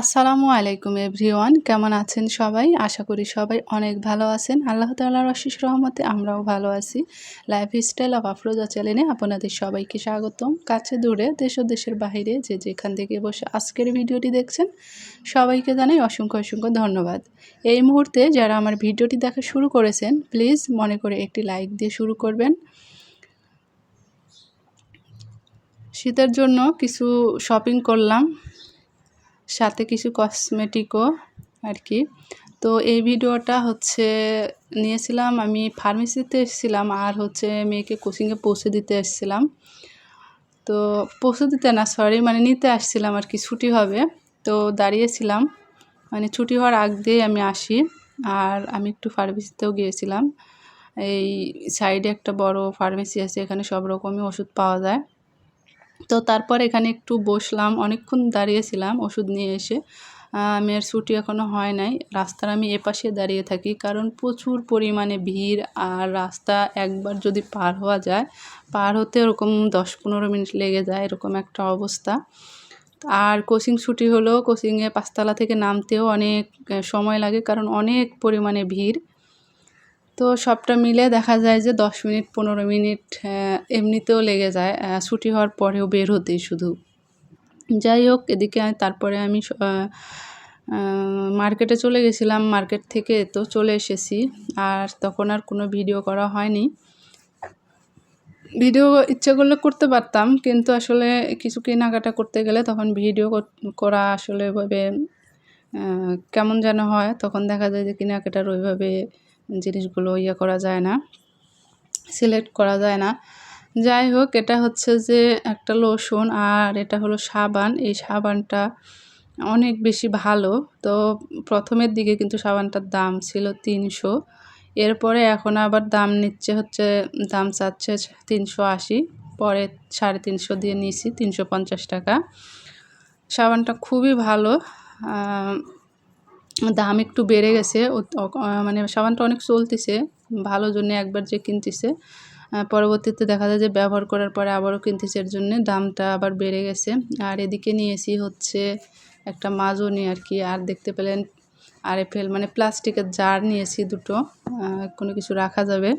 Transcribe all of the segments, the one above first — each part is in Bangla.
আসসালামু আলাইকুম এভরিওয়ান, কেমন আছেন সবাই? আশা করি সবাই অনেক ভালো আছেন। আল্লাহ তাল্লাহর আশিস রহমতে আমরাও ভালো আছি। লাইফ স্টাইল অফ আফরোজা চ্যানেলে আপনাদের সবাইকে স্বাগতম। কাছে দূরে, দেশ ও দেশের বাইরে যে যেখান থেকে বসে আজকের ভিডিওটি দেখছেন, সবাইকে জানাই অসংখ্য অসংখ্য ধন্যবাদ। এই মুহূর্তে যারা আমার ভিডিওটি দেখা শুরু করেছেন প্লিজ মনে করে একটি লাইক দিয়ে শুরু করবেন। শীতের জন্য কিছু শপিং করলাম। সাথে কিছু কসমেটিকও আর কি তো এই ভিডিওটা হচ্ছে নিয়েছিলাম, আমি ফার্মেসিতে এসেছিলাম আর হচ্ছে মেয়েকে কোচিংয়ে পৌঁছে দিতে এসেছিলাম। তো পৌঁছে দিতে না সরি মানে নিতে আসছিলাম আর কি, ছুটি হবে। তো দাঁড়িয়েছিলাম মানে ছুটি হওয়ার আগ দিয়ে আমি আসি আর আমি একটু ফার্মেসিতেও গিয়েছিলাম। এই সাইডে একটা বড় ফার্মেসি আছে, এখানে সব রকমই ওষুধ পাওয়া যায়। তো তারপর এখানে একটু বসলাম, অনেকক্ষণ দাঁড়িয়েছিলাম ওষুধ নিয়ে এসে। মেয়ের ছুটি এখনও হয় নাই। রাস্তার আমি এপাশে দাঁড়িয়ে থাকি কারণ প্রচুর পরিমাণে ভিড় আর রাস্তা একবার যদি পার হওয়া যায়, পার হতে ওরকম দশ পনেরো মিনিট লেগে যায় এরকম একটা অবস্থা। আর কোচিং ছুটি হলেও কোচিংয়ে পাঁচতলা থেকে নামতেও অনেক সময় লাগে কারণ অনেক পরিমাণে ভিড়। তো সবটা মিলে দেখা যায় যে দশ মিনিট, পনেরো মিনিট এমনিতেও লেগে যায়। ছুটি হওয়ার পরেও বের হতেই শুধু। যাই হোক, এদিকে তারপরে আমি মার্কেটে চলে গেছিলাম, মার্কেট থেকে তো চলে এসেছি। আর তখন আর কোনো ভিডিও করা হয়নি। ভিডিও ইচ্ছে করলে করতে পারতাম, কিন্তু আসলে কিছু কেনাকাটা করতে গেলে তখন ভিডিও করা আসলে ওইভাবে কেমন যেন হয়। তখন দেখা যায় যে কেনাকাটার ওইভাবে জিনিসগুলো ইয়ে করা যায় না সিলেক্ট করা যায় না। যাই হোক, এটা হচ্ছে যে একটা লোশন আর এটা হলো সাবান। এই সাবানটা অনেক বেশি ভালো। তো প্রথমের দিকে কিন্তু সাবানটার দাম ছিল তিনশো। এরপরে এখন আবার দাম নিচ্ছে হচ্ছে, দাম চাচ্ছে তিনশো আশি। পরে সাড়ে তিনশো দিয়ে নিয়েছি, তিনশো পঞ্চাশ টাকা। সাবানটা খুবই ভালো। দাম একটু বেড়ে গেছে। মানে সাবানটা অনেক চলতেছে, ভালো জন্য একবার যে কিনতেছে। পরবর্তীতে দেখা যায় যে ব্যবহার করার পরে আবারও কিনতেছে, এর জন্যে দামটা আবার বেড়ে গেছে। আর এদিকে নিয়েছি হচ্ছে একটা মাজনি আর কি, আর দেখতে পেলেন আর ফেল মানে প্লাস্টিকের জার নিয়েছি দুটো কোনো কিছু রাখা যাবে।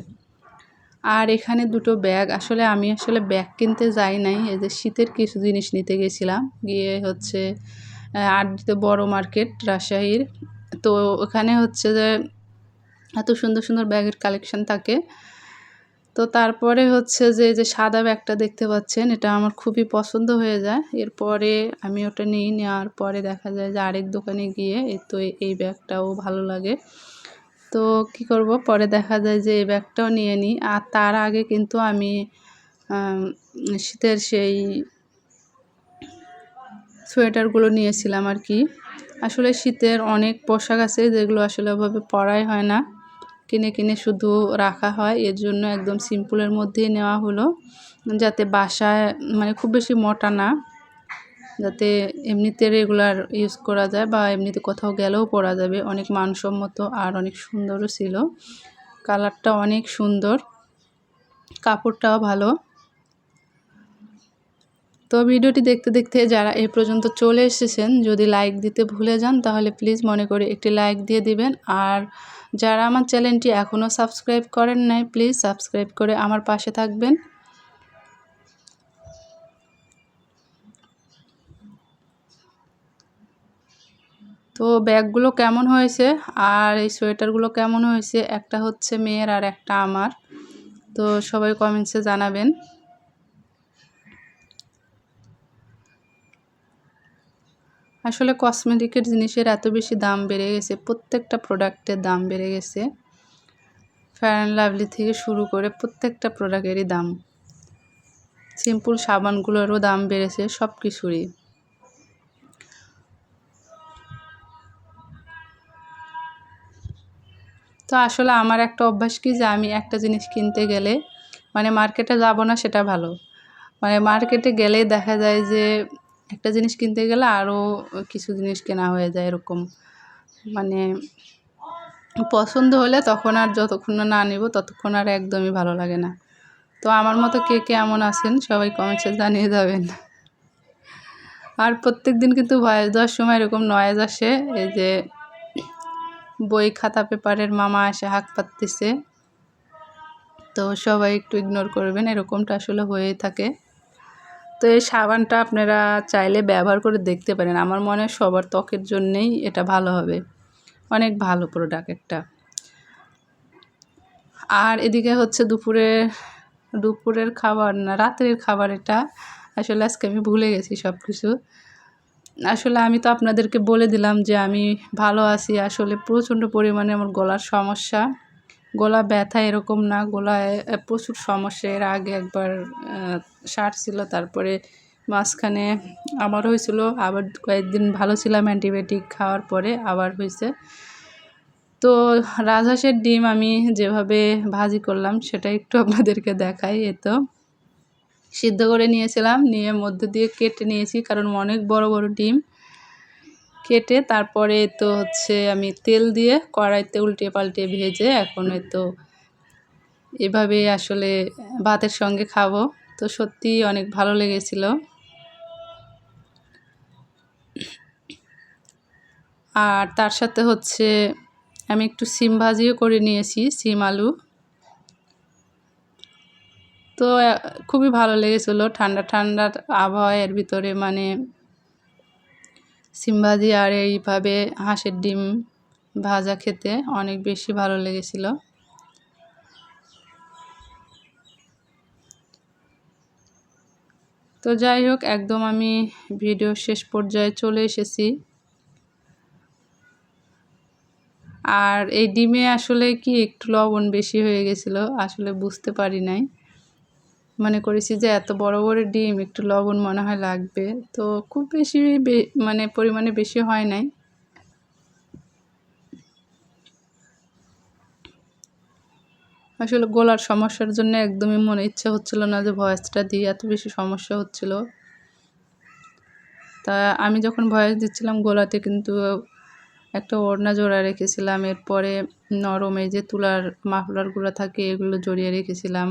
আর এখানে দুটো ব্যাগ, আসলে আমি আসলে ব্যাগ কিনতে যাই নাই, এই যে শীতের কিছু জিনিস নিতে গেছিলাম, গিয়ে হচ্ছে আড্ডিতে বড় মার্কেট রাজশাহীর। তো ওখানে হচ্ছে যে এত সুন্দর সুন্দর ব্যাগের কালেকশন থাকে। তো তারপরে হচ্ছে যে যে সাদা ব্যাগটা দেখতে পাচ্ছেন, এটা আমার খুবই পছন্দ হয়ে যায়। এরপরে আমি ওটা নিই, নেওয়ার পরে দেখা যায় যে আরেক দোকানে গিয়ে এই তো এই ব্যাগটাও ভালো লাগে। তো কি করব, পরে দেখা যায় যে এই ব্যাগটাও নিয়ে নিই। আর তার আগে কিন্তু আমি, শীতের সেই সোয়েটারগুলো নিয়েছিলাম আর কি। আসলে শীতের অনেক পোশাক আছে যেগুলো আসলে ওভাবে পরাই হয় না। কিনে কিনে শুধু রাখা হয়, এর জন্য একদম সিম্পলের মধ্যেই নেওয়া হলো। যাতে বাসায় মানে খুব বেশি মোটা না, যাতে এমনিতে রেগুলার ইউজ করা যায় বা এমনিতে কোথাও গেলেও পরা যাবে। অনেক মানসম্মত আর অনেক সুন্দরও ছিল। কালারটা অনেক সুন্দর। কাপড়টাও ভালো। তো ভিডিওটি দেখতে দেখতে যারা এ পর্যন্ত চলে এসেছেন, যদি লাইক দিতে ভুলে যান, তাহলে প্লিজ মনে করে একটি লাইক দিয়ে দিবেন। আর যারা আমার চ্যানেলটি এখনও সাবস্ক্রাইব করেন নাই প্লিজ সাবস্ক্রাইব করে আমার পাশে থাকবেন। তো ব্যাগগুলো কেমন হয়েছে? আর এই সোয়েটারগুলো কেমন হয়েছে? একটা হচ্ছে মেয়ের আর একটা আমার। তো সবাই কমেন্টসে জানাবেন। আসলে কসমেটিকের জিনিসের এত বেশি দাম বেড়ে গেছে, প্রত্যেকটা প্রোডাক্টের দাম বেড়ে গেছে। ফেয়ার অ্যান্ড লাভলি থেকে শুরু করে প্রত্যেকটা প্রোডাক্টেরই দাম। সিম্পল সাবানগুলোরও দাম বেড়েছে সব কিছুরই তো আসলে আমার একটা অভ্যাস কি যে আমি একটা জিনিস কিনতে গেলে মানে মার্কেটে যাব না সেটা ভালো। মানে মার্কেটে গেলেই দেখা যায় যে একটা জিনিস কিনতে গেলে আরও কিছু জিনিস কেনা হয়ে যায় এরকম। মানে পছন্দ হলে তখন আর যতক্ষণ না নিব ততক্ষণ আর একদমই ভালো লাগে না। তো আমার মতো কে কে এমন আছেন সবাই কমেন্টসে জানিয়ে যাবেন। আর প্রত্যেক দিন কিন্তু ভয়েস দেওয়ার সময় এরকম নয়েজ আসে, এই যে বই খাতা পেপারের মামা এসে হাঁক পাততেছে। তো সবাই একটু ইগনোর করবেন, এরকমটা আসলে হয়েই থাকে। তো এই সাবানটা আপনারা চাইলে ব্যবহার করে দেখতে পারেন। আমার মনে হয় সবার ত্বকের জন্যেই এটা ভালো হবে। অনেক ভালো প্রোডাক্ট একটা। আর এদিকে হচ্ছে দুপুরে, দুপুরের খাবার না, রাত্রের খাবার এটা। আসলে আজকে আমি ভুলে গেছি সব কিছু আসলে আমি তো আপনাদেরকে বলে দিলাম যে আমি ভালো আছি। আসলে প্রচণ্ড পরিমাণে আমার গলার সমস্যা। গলা ব্যথা এরকম না, গলায় প্রচুর সমস্যা। এর আগে একবার সার ছিল, তারপরে মাঝখানে আবার হয়েছিল, আবার কয়েকদিন ভালো ছিলাম অ্যান্টিবায়োটিক খাওয়ার পরে আবার হয়েছে। তো রাজহাঁসের ডিম আমি যেভাবে ভাজি করলাম, সেটা একটু আপনাদেরকে দেখাই, এ সিদ্ধ করে নিয়েছিলাম, নিয়ে মধ্যে দিয়ে কেটে নিয়েছি, কারণ অনেক বড় বড় ডিম। কেটে তারপরে তো হচ্ছে আমি তেল দিয়ে কড়াইতে উল্টে পাল্টে ভেজে এখন তো এভাবে আসলে ভাতের সঙ্গে খাব। তো সত্যি অনেক ভালো লেগেছিল। আর তার সাথে হচ্ছে আমি একটু সিম ভাজিও করে নিয়েছি, সিম আলু। তো খুবই ভালো লেগেছিলো। ঠান্ডা ঠান্ডা আবহাওয়ার ভিতরে মানে সিম ভাজি আর এইভাবে হাঁসের ডিম ভাজা খেতে অনেক বেশি ভালো লেগেছিল। তো যাই হোক, একদম আমি ভিডিও শেষ পর্যায়ে চলে এসেছি। আর এই ডিমে আসলে কি একটু লবণ বেশি হয়ে গেছিল আসলে বুঝতে পারি নাই। মনে করেছি যে এত বড় বড় ডিম, একটু লবণ মনে হয় লাগবে। তো খুব বেশি মানে পরিমাণে বেশি হয় নাই। আসলে গলার সমস্যার জন্য একদমই মনে ইচ্ছা হচ্ছিল না যে ভয়েসটা দিই, এত বেশি সমস্যা হচ্ছিল। তা আমি যখন ভয়েস দিচ্ছিলাম গলাতে কিন্তু একটা ওড়না জোড়া রেখেছিলাম, এরপরে নরম এই যে তুলার মাফলারগুলো থাকে এগুলো জড়িয়ে রেখেছিলাম।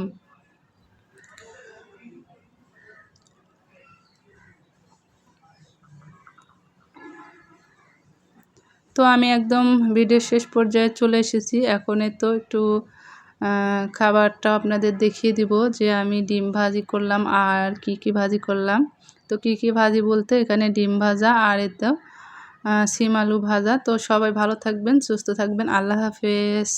তো আমি একদম ভিডিও শেষ পর্যায়ে চলে এসেছি। এখন তো একটু খাবারটা আপনাদের দেখিয়ে দিব যে আমি ডিম ভাজি করলাম আর কি কি ভাজি করলাম। তো কি কি ভাজি বলতে এখানে ডিম ভাজা আর এতে সিম আলু ভাজা। তো সবাই ভালো থাকবেন, সুস্থ থাকবেন। আল্লাহ হাফেজ।